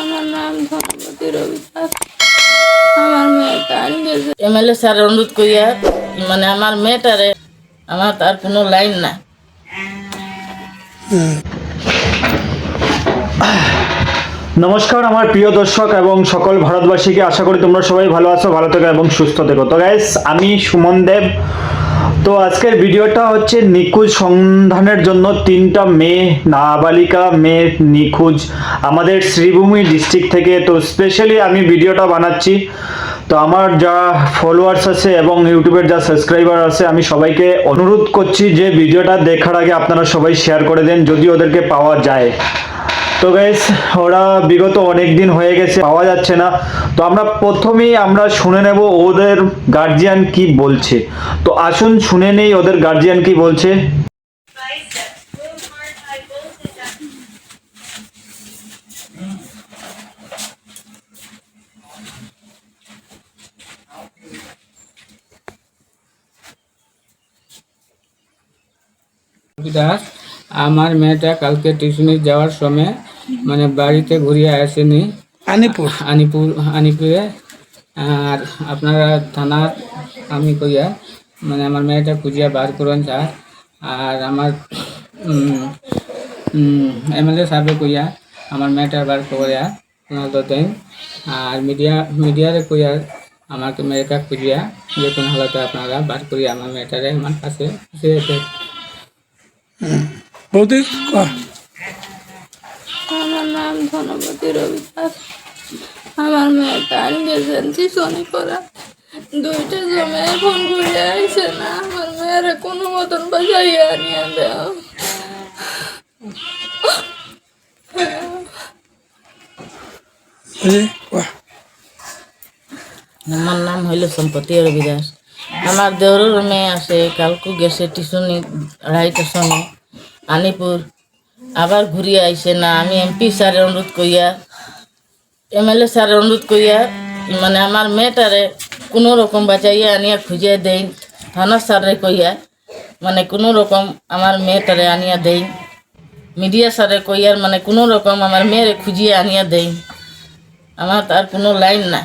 আমার নাম ধনপতি রবি দাস আমার মেয়েটা গেছে। এমএলএ স্যার অনুরোধ করিয়া মানে আমার মেয়েটারে আমার তার কোনো লাইন না নমস্কার আমার প্রিয় দর্শক এবং সকল ভারতবাসীকে আশা করি তোমরা সবাই ভালো আছো ভালো থেকো এবং সুস্থ থেকো। তো গাইস আমি সুমন দেব। তো আজকের ভিডিওটা হচ্ছে নিখোঁজ সন্ধানের জন্য তিনটা মেয়ে নাবালিকা মেয়ে নিখোঁজ আমাদের শ্রীভূমি ডিস্ট্রিক্ট থেকে। তো স্পেশালি আমি ভিডিওটা বানাচ্ছি। তো আমার যা ফলোয়ার্স আছে এবং ইউটিউবের যা সাবস্ক্রাইবার আছে, আমি সবাইকে অনুরোধ করছি যে ভিডিওটা দেখার আগে আপনারা সবাই শেয়ার করে দেন, যদি ওদেরকে পাওয়া যায়। তো গাইস ওরা বিগত অনেক দিন হয়ে গেছে, পাওয়া যাচ্ছে না। তো আমরা প্রথমেই আমরা শুনে নেব ওদের গার্জিয়ান কি বলছে। তো আসুন শুনে নেই ওদের গার্জিয়ান কি বলছে। আমার মেয়েটা কালকে টিউশনি যাওয়ার সময় মানে বাড়িতে ঘুরিয়ে আসেনি। আনিপুর? আনিপুর আনিপুরে। আর আপনারা থানা আমি কইয়া মানে আমার মেয়েটা খুঁজিয়া বার করেন স্যার। আর আমার এমএলএ সাহেবে কইয়া আমার মেয়েটা বার করিয়া ওনার দেন আর মিডিয়া মিডিয়ারে কইয়া আমাকে মেয়েটা খুঁজিয়া যে কোনো হালতে আপনারা বার করিয়া আমার মেয়েটারে আমার কাছে এসে বৌদি কহ। আমার নাম ধনপতি রবি দাস আমার মেয়েটা গেছে টিউশনি করা দুইটা জমে ফোন করে আইসে না। আমার মেয়ের কোনো মতন বাজাইয়া নিয়ে দেও। আমার নাম হইল সম্পত্তি রবি দাস আমার দেওরের মেয়ে আছে কালকু গেছে টিউশনি আড়াইটার সময় আনিপুর। আবার ঘুরিয়ে আইসে না, আমি এমপি স্যারের অনুরোধ করিয়া এমএলএ স্যারের অনুরোধ করিয়া মানে আমার মেয়েটারে কোনো রকম বাঁচাইয়া আনিয়া খুঁজে দেই থানা স্যারে কইয়া মানে কোনো রকম আমার মেয়েটারে আনিয়া দেই মিডিয়া স্যারে কইয়ার মানে কোনো রকম আমার মেয়েরে খুঁজিয়ে আনিয়া দেই আমার তার কোনো লাইন না